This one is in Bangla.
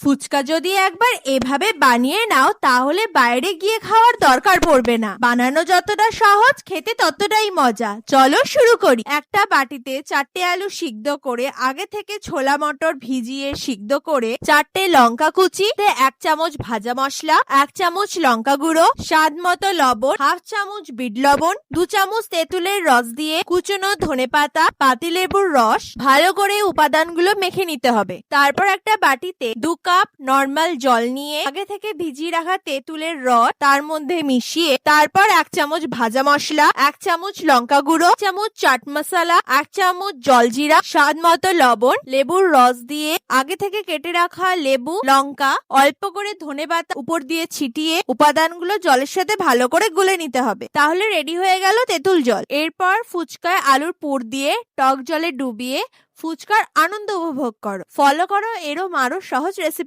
ফুচকা যদি একবার এভাবে বানিয়ে নাও, তাহলে বাইরে গিয়ে খাওয়ার দরকার পড়বে না। বানানো যতটা সহজ, খেতে ততটাই মজা। চলো শুরু করি। একটা বাটিতে চারটে আলু সিদ্ধ করে, আগে থেকে ছোলা মটর ভিজিয়ে সিদ্ধ করে, চারটে লঙ্কা কুচি এক চামচ ভাজা মশলা, এক চামচ লঙ্কা গুঁড়ো, স্বাদ মতো লবণ, হাফ চামচ বিট লবণ, দু চামচ তেঁতুলের রস দিয়ে কুচনো ধনে পাতা, পাতিলেবুর রস, ভালো করে উপাদানগুলো মেখে নিতে হবে। তারপর একটা বাটিতে দু কাপ নর্মাল জল নিয়ে আগে থেকে ভিজিয়ে রাখা তেঁতুলের রস তার মধ্যে মিশিয়ে তারপর এক চামচ ভাজা মশলা, এক চামচ লঙ্কা গুঁড়ো চামচ চাট মশলা, এক চামচ জলজিরা, স্বাদ মতো লবণ, লেবুর রস দিয়ে আগে থেকে কেটে রাখা লেবু, লঙ্কা, অল্প করে ধনে পাতা উপর দিয়ে ছিটিয়ে উপাদানগুলো জলের সাথে ভালো করে গুলে নিতে হবে। তাহলে রেডি হয়ে গেল তেঁতুল জল। এরপর ফুচকায় আলুর পুর দিয়ে টক জলে ডুবিয়ে ফুচকার আনন্দ উপভোগ করো। ফলো করো এরও আরও সহজ রেসিপি